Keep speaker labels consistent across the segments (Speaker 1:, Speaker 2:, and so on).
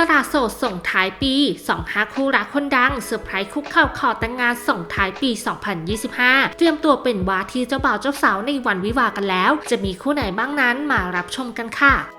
Speaker 1: สละโสดส่งท้ายปี 2 5 คู่รักคนดังเซอร์ไพรส์คุกเข่าขอแต่งงานส่งท้ายปี 2025 เตรียมตัวเป็นวาที่เจ้าบ่าวเจ้าสาวในวันวิวากันแล้ว จะมีคู่ไหนบ้างนั้นมารับชมกันค่ะ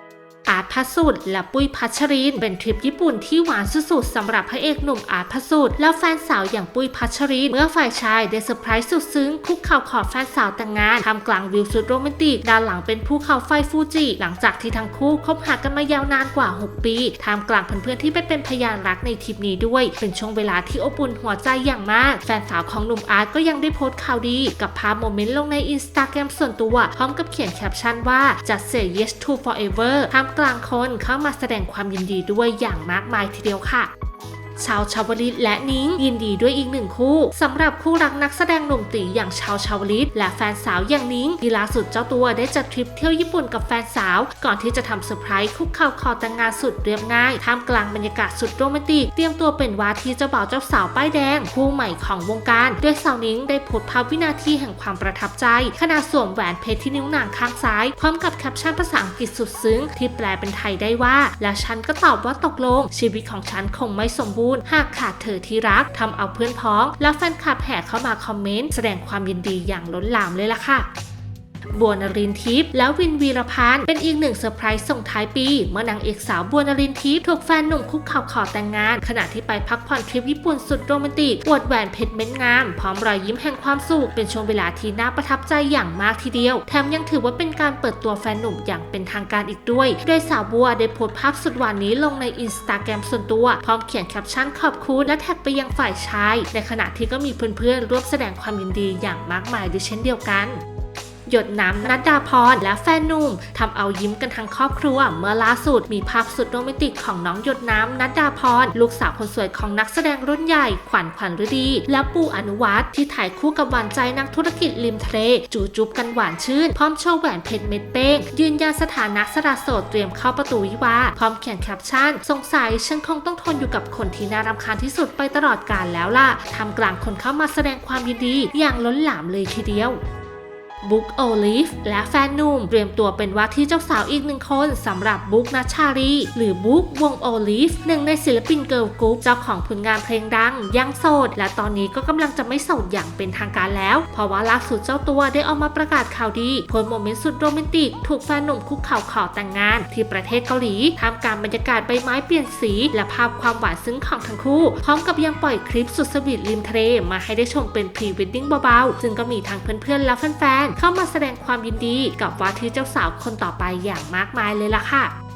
Speaker 1: อาร์ตพัสุดและปุ้ยพัชริน เป็นทริปญี่ปุ่นที่หวานสุดๆสำหรับพระเอกหนุ่มอาร์ตพัสุดและแฟนสาวอย่างปุ้ยพัชริน เมื่อฝ่ายชายได้เซอร์ไพรส์สุดซึ้งคุกเข่าขอแฟนสาวแต่งงานทำกลางวิวสุดโรแมนติกด้านหลังเป็นภูเขาไฟฟูจิ หลังจากที่ทั้งคู่คบหากันมายาวนานกว่า 6 ปีทามกลางเพื่อนๆที่ไปเป็นพยานรักในทริปนี้ด้วย เป็นช่วงเวลาที่อบอุ่นหัวใจอย่างมาก แฟนสาวของหนุ่มอาร์ตก็ยังได้โพสต์ข่าวดี กับภาพโมเมนต์ลงในอินสตาแกรมส่วนตัวพร้อมกับเขียนแคปชั่นว่า just say yes to forever ทามกลางคนเข้ามาแสดงความยินดีด้วยอย่างมากมายทีเดียวค่ะ ชาวชาวลิตและนิ้งยินดีด้วยอีกหนึ่งคู่สำหรับคู่รักนักแสดงหนุ่มตีอย่างชาวชาวลิตและแฟนสาวอย่างนิ้งที่ล่าสุดเจ้าตัวได้จัดทริปเที่ยวญี่ปุ่นกับแฟนสาว ก่อนที่จะทำเซอร์ไพรส์คุกเข่าขอแต่งงานสุดเรียบง่ายท่ามกลางบรรยากาศสุดโรแมนติกเตรียมตัวเป็นวาที่เจ้าบ่าวเจ้าสาวป้ายแดง คู่ใหม่ของวงการโดยสาวนิ้งได้โพสต์ภาพวินาทีแห่งความประทับใจขณะสวมแหวนเพชรที่นิ้วนางข้างซ้าย พร้อมกับแคปชั่นภาษาอังกฤษสุดซึ้งที่แปลเป็นไทยได้ว่า และฉันก็ตอบว่าตกลง ชีวิตของฉันคงไม่สมบูรณ์หากขาดเธอที่รักทำเอาเพื่อนพ้อง และแฟนคลับแห่เข้ามาคอมเมนต์แสดงความยินดีอย่างล้นหลามเลยล่ะค่ะ บัวนรินทิพย์และวินวีรพันธ์เป็นอีกหนึ่งเซอร์ไพรส์ส่งท้ายปี เมื่อนางเอกสาวบัวนรินทิพย์ถูกแฟนหนุ่มคุกเข่าขอแต่งงาน ขณะที่ไปพักผ่อนทริปญี่ปุ่นสุดโรแมนติกอวดแหวนเพชรเม็ดงาม พร้อมรอยยิ้มแห่งความสุข เป็นช่วงเวลาที่น่าประทับใจอย่างมากทีเดียว แถมยังถือว่าเป็นการเปิดตัวแฟนหนุ่มอย่างเป็นทางการอีกด้วย โดยสาวบัวได้โพสต์ภาพสุดหวานนี้ลงในอินสตาแกรมส่วนตัว พร้อมเขียนแคปชั่นขอบคุณและแท็กไปยังฝ่ายชาย ในขณะที่ก็มีเพื่อนๆร่วมแสดงความยินดีอย่างมากมายด้วยเช่นเดียวกัน หยดน้ำนัดดาพรและแฟนนุ่มทำเอายิ้มกันทั้งครอบครัว เมื่อล่าสุดมีภาพสุดโรแมนติกของน้องหยดน้ำนัดดาพรลูกสาวคนสวยของนักแสดงรุ่นใหญ่ ขวัญขวัญฤดี และปู่อนุวัฒน์ที่ถ่ายคู่กับหวานใจนักธุรกิจริมทะเลจูจุบกันหวานชื่น พร้อมโชว์แหวนเพชรเม็ดเป้ง ยืนยันสถานะสละโสดเตรียมเข้าประตูวิวาพร้อมเขียนแคปชั่น สงสัยฉันคงต้องทนอยู่กับคนที่น่ารำคาญที่สุดไปตลอดกาลแล้วล่ะทำกลางคนเข้ามาแสดงความยินดี อย่างล้นหลามเลยทีเดียว บุ๊กโอลิฟและแฟนนุ่ม เตรียมตัวเป็นว่าที่เจ้าสาวอีกหนึ่งคนสำหรับบุ๊กนัชชารี หรือบุ๊กวงโอลิฟหนึ่งในศิลปินเกิร์ลกรุ๊ปเจ้าของผลงานเพลงดังยังโสด และตอนนี้ก็กำลังจะไม่โสดอย่างเป็นทางการแล้ว เพราะว่าล่าสุดเจ้าตัวได้ออกมาประกาศข่าวดีโพสโมเมนต์สุดโรแมนติก ถูกแฟนหนุ่มคุกเข่าขอแต่งงาน ที่ประเทศเกาหลีท่ามกลางบรรยากาศใบไม้เปลี่ยนสี และภาพความหวานซึ้งของทั้งคู่ พร้อมกับยังปล่อยคลิปสุดสวีทริมทะเลมาให้ได้ชมเป็นพรีเวดดิ้งเบาๆซึ่งก็มีทางเพื่อนๆและแฟนๆเข้ามาแสดงความยินดีกับว่าที่เจ้าสาวคนต่อไปอย่างมากมายเลยล่ะค่ะ